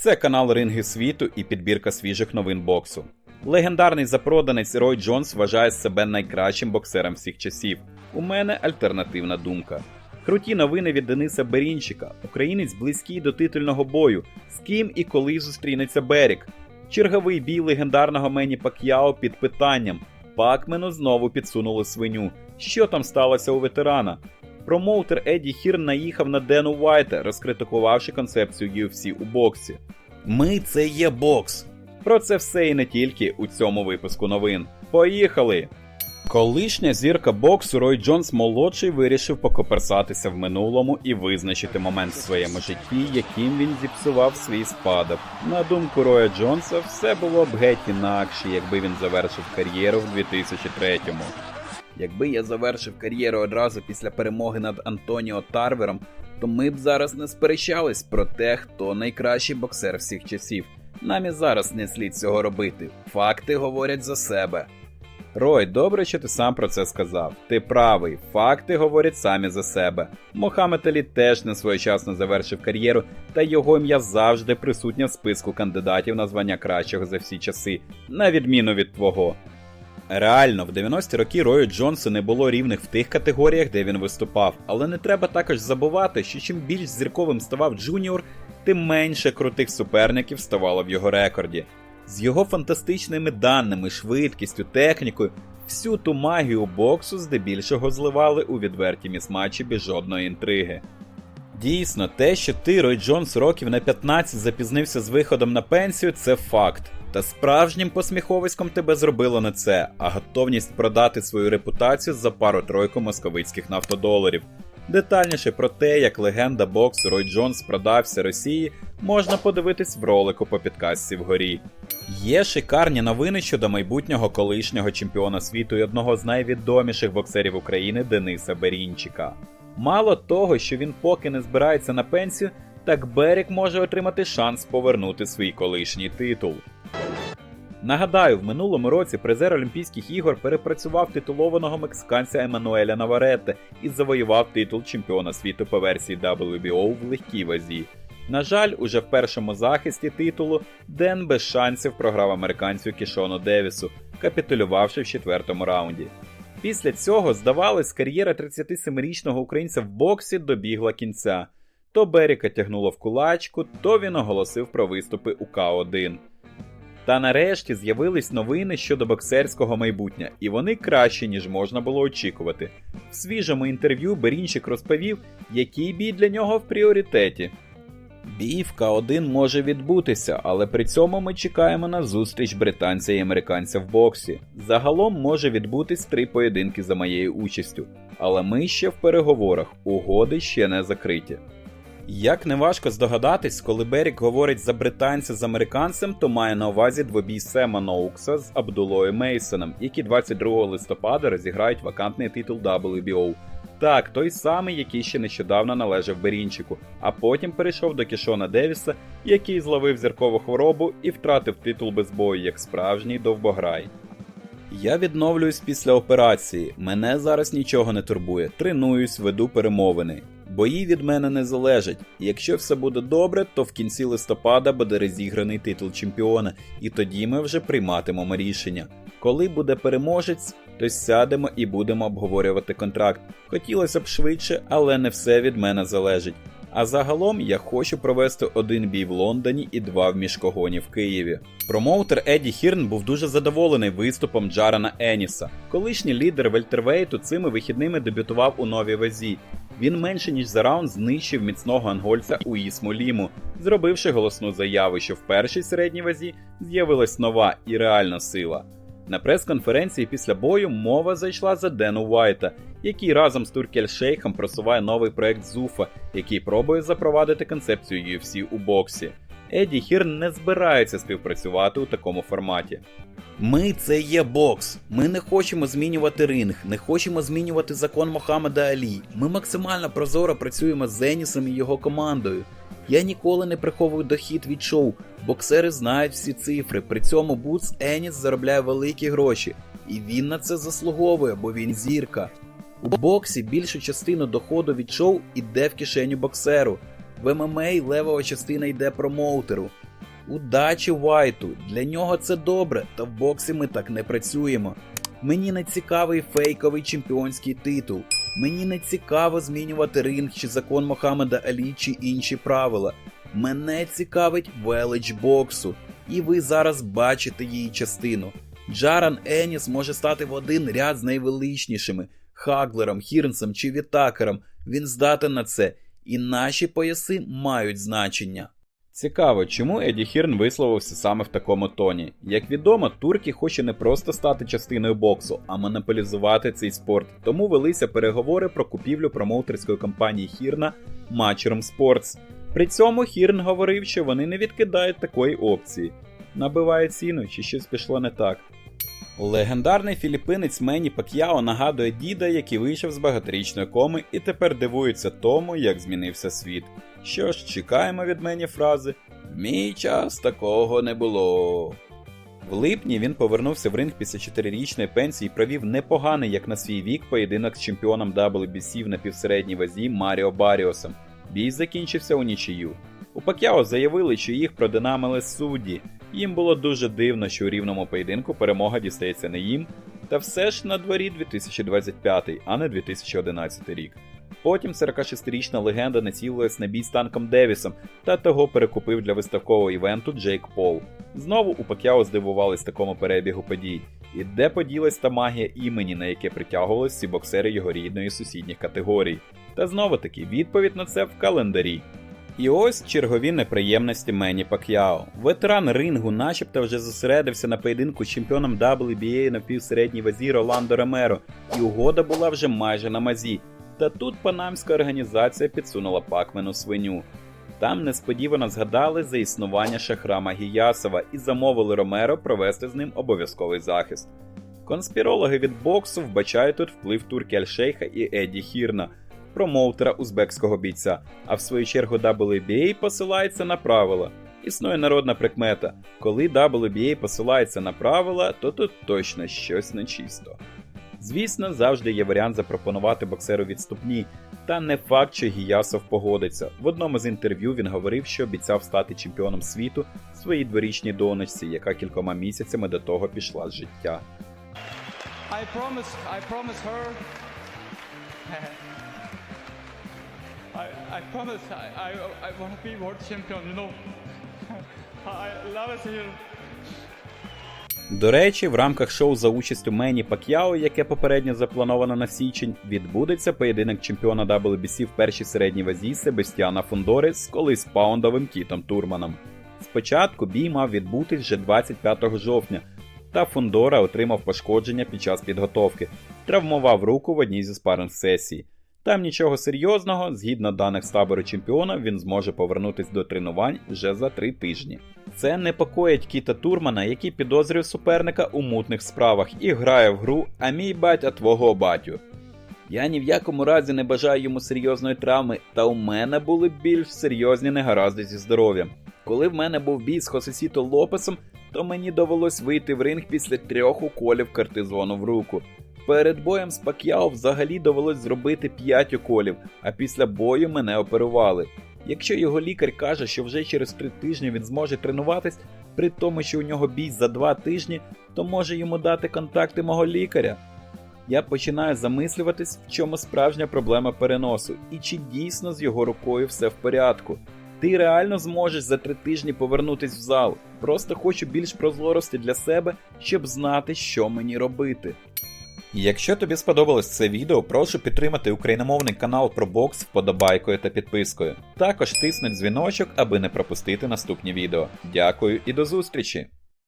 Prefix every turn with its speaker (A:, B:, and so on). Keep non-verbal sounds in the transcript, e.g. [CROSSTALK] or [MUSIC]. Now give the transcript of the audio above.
A: Це канал Ринги світу і підбірка свіжих новин боксу. Легендарний запроданець Рой Джонс вважає себе найкращим боксером всіх часів. У мене альтернативна думка. Круті новини від Дениса Берінчика. Українець близький до титульного бою. З ким і коли зустрінеться Берік. Черговий бій легендарного Мені Пак'яо під питанням. Пакмену знову підсунули свиню. Що там сталося у ветерана? Промоутер Еді Хір наїхав на Дену Уайта, розкритикувавши концепцію UFC у боксі. Ми це є бокс. Про це все і не тільки у цьому випуску новин. Поїхали! Колишня зірка боксу Рой Джонс молодший вирішив покоперсатися в минулому і визначити момент в своєму житті, яким він зіпсував свій спадок. На думку Роя Джонса, все було б геть інакше, якби він завершив кар'єру в 2003-му. Якби я завершив кар'єру одразу після перемоги над Антоніо Тарвером, то ми б зараз не сперечались про те, хто найкращий боксер всіх часів. Нам і зараз не слід цього робити. Факти говорять за себе. Рой, добре, що ти сам про це сказав. Ти правий, факти говорять самі за себе. Мохамед Алі теж не своєчасно завершив кар'єру, та його ім'я завжди присутнє в списку кандидатів на звання кращого за всі часи, на відміну від твого. Реально, в 90-ті роки Рою Джонсу не було рівних в тих категоріях, де він виступав, але не треба також забувати, що чим більш зірковим ставав Джуніор, тим менше крутих суперників ставало в його рекорді. З його фантастичними даними, швидкістю, технікою, всю ту магію боксу здебільшого зливали у відверті місматчі без жодної інтриги. Дійсно, те, що ти, Рой Джонс, років на 15 запізнився з виходом на пенсію, це факт. Та справжнім посміховиськом тебе зробило не це, а готовність продати свою репутацію за пару-тройку московицьких нафтодоларів. Детальніше про те, як легенда боксу Рой Джонс продався Росії, можна подивитись в ролику по підкастці вгорі. Є шикарні новини щодо майбутнього колишнього чемпіона світу і одного з найвідоміших боксерів України Дениса Берінчика. Мало того, що він поки не збирається на пенсію, так Берік може отримати шанс повернути свій колишній титул. Нагадаю, в минулому році призер Олімпійських ігор перепрацював титулованого мексиканця Еммануеля Наваретте і завоював титул чемпіона світу по версії WBO в легкій вазі. На жаль, уже в першому захисті титулу Ден без шансів програв американцю Кішону Девісу, капітулювавши в четвертому раунді. Після цього, здавалось, кар'єра 37-річного українця в боксі добігла кінця. То Беріка тягнуло в кулачку, то він оголосив про виступи у К1. Та нарешті з'явились новини щодо боксерського майбутня, і вони кращі, ніж можна було очікувати. В свіжому інтерв'ю Берінчик розповів, який бій для нього в пріоритеті. Бій в К1 може відбутися, але при цьому ми чекаємо на зустріч британця і американця в боксі. Загалом може відбутись три поєдинки за моєю участю, але ми ще в переговорах, угоди ще не закриті. Як не важко здогадатись, коли Берік говорить за британця з американцем, то має на увазі двобій Сема Ноукса з Абдулою Мейсоном, які 22 листопада розіграють вакантний титул WBO. Так, той самий, який ще нещодавно належав Берінчику, а потім перейшов до Кішона Девіса, який зловив зіркову хворобу і втратив титул без бою як справжній довбограй. Я відновлююсь після операції. Мене зараз нічого не турбує. Тренуюсь, веду перемовини. Бої від мене не залежать. Якщо все буде добре, то в кінці листопада буде розіграний титул чемпіона, і тоді ми вже прийматимемо рішення. Коли буде переможець, то сядемо і будемо обговорювати контракт. Хотілося б швидше, але не все від мене залежить. А загалом я хочу провести один бій в Лондоні і два в міжкогоні в Києві. Промоутер Еді Хірн був дуже задоволений виступом Джарана Еніса. Колишній лідер Вельтервейту цими вихідними дебютував у новій вазі. Він менше ніж за раунд знищив міцного ангольця Уїсму Ліму, зробивши голосну заяву, що в першій середній вазі з'явилась нова і реальна сила. На прес-конференції після бою мова зайшла за Дену Уайта, який разом з Туркель Шейхом просуває новий проект Зуфа, який пробує запровадити концепцію UFC у боксі. Еді Хірн не збирається співпрацювати у такому форматі. Ми це є бокс. Ми не хочемо змінювати ринг, не хочемо змінювати закон Мохаммеда Алі. Ми максимально прозоро працюємо з Енісом і його командою. Я ніколи не приховую дохід від шоу. Боксери знають всі цифри. При цьому Бутс Еніс заробляє великі гроші. І він на це заслуговує, бо він зірка. У боксі більшу частину доходу від шоу іде в кишеню боксеру. В ММА левова частина йде промоутеру. Удачі Вайту! Для нього це добре, та в боксі ми так не працюємо. Мені не цікавий фейковий чемпіонський титул. Мені не цікаво змінювати ринг чи закон Мохаммеда Алі чи інші правила. Мене цікавить велич боксу, і ви зараз бачите її частину. Джаран Еніс може стати в один ряд з найвеличнішими Хаглером, Хірнсом чи Вітакером. Він здатен на це, і наші пояси мають значення. Цікаво, чому Еді Хірн висловився саме в такому тоні. Як відомо, Туркі хоче не просто стати частиною боксу, а монополізувати цей спорт. Тому велися переговори про купівлю промоутерської компанії Хірна Matchroom Sports. При цьому Хірн говорив, що вони не відкидають такої опції. Набиває ціну, чи щось пішло не так. Легендарний філіппинець Мені Пак'яо нагадує діда, який вийшов з багаторічної коми і тепер дивується тому, як змінився світ. Що ж, чекаємо від Мені фрази В мій час такого не було. В липні він повернувся в ринг після чотирирічної пенсії і провів непоганий, як на свій вік, поєдинок з чемпіоном WBC в напівсередній вазі Маріо Баріосом. Бій закінчився у нічию. У Пакяо заявили, що їх продинамили судді. Їм було дуже дивно, що у рівному поєдинку перемога дістається не їм, та все ж на дворі 2025, а не 2011 рік. Потім 46-річна легенда націлилась на бій з танком Девісом та того перекупив для виставкового івенту Джейк Пол. Знову у Пакяо здивувались такому перебігу подій. І де поділась та магія імені, на яке притягувались всі боксери його рідної сусідніх категорій. Та знову таки відповідь на це в календарі. І ось чергові неприємності Мені Пак'яо. Ветеран рингу, начебто, вже зосередився на поєдинку з чемпіоном WBA на півсередній вазі Роландо Ремеро, і угода була вже майже на мазі. Та тут панамська організація підсунула Пакмену свиню. Там несподівано згадали за існування Шахрама Гіясова і замовили Ромеро провести з ним обов'язковий захист. Конспірологи від боксу вбачають тут вплив Туркі Альшейха і Едді Хірна, промоутера узбекського бійця, а в свою чергу WBA посилається на правила. Існує народна прикмета: коли WBA посилається на правила, то тут точно щось нечисто. Звісно, завжди є варіант запропонувати боксеру відступні, та не факт, що Гіясов погодиться. В одному з інтерв'ю він говорив, що обіцяв стати чемпіоном світу своїй дворічній донечці, яка кількома місяцями до того пішла з життя.
B: I promise, I promise her. [LAUGHS] I, promise I, I, I want to be world champion, you know. [LAUGHS] I love it here.
A: До речі, в рамках шоу за участю Мені Пак'яо, яке попередньо заплановано на січень, відбудеться поєдинок чемпіона WBC в першій середній вазі Себастьяна Фондори з колись паундовим Кітом Турманом. Спочатку бій мав відбутись вже 25 жовтня, та Фондора отримав пошкодження під час підготовки, травмував руку в одній зі спаринг сесій. Там нічого серйозного, згідно даних з табору чемпіона, він зможе повернутись до тренувань вже за три тижні. Це непокоїть Кіта Турмана, який підозрює суперника у мутних справах і грає в гру А мій батя твого батю. Я ні в якому разі не бажаю йому серйозної травми, та у мене були більш серйозні негаразди зі здоров'ям. Коли в мене був бій з Хосесіто Лопесом, то мені довелось вийти в ринг після трьох уколів картизону в руку. Перед боєм з Пак'яо взагалі довелось зробити 5 уколів, а після бою мене оперували. Якщо його лікар каже, що вже через 3 тижні він зможе тренуватись, при тому, що у нього бій за 2 тижні, то може йому дати контакти мого лікаря. Я починаю замислюватись, в чому справжня проблема переносу, і чи дійсно з його рукою все в порядку. Ти реально зможеш за три тижні повернутись в зал. Просто хочу більш прозорості для себе, щоб знати, що мені робити. Якщо тобі сподобалось це відео, прошу підтримати україномовний канал про бокс вподобайкою та підпискою. Також тисни дзвіночок, аби не пропустити наступні відео. Дякую і до зустрічі!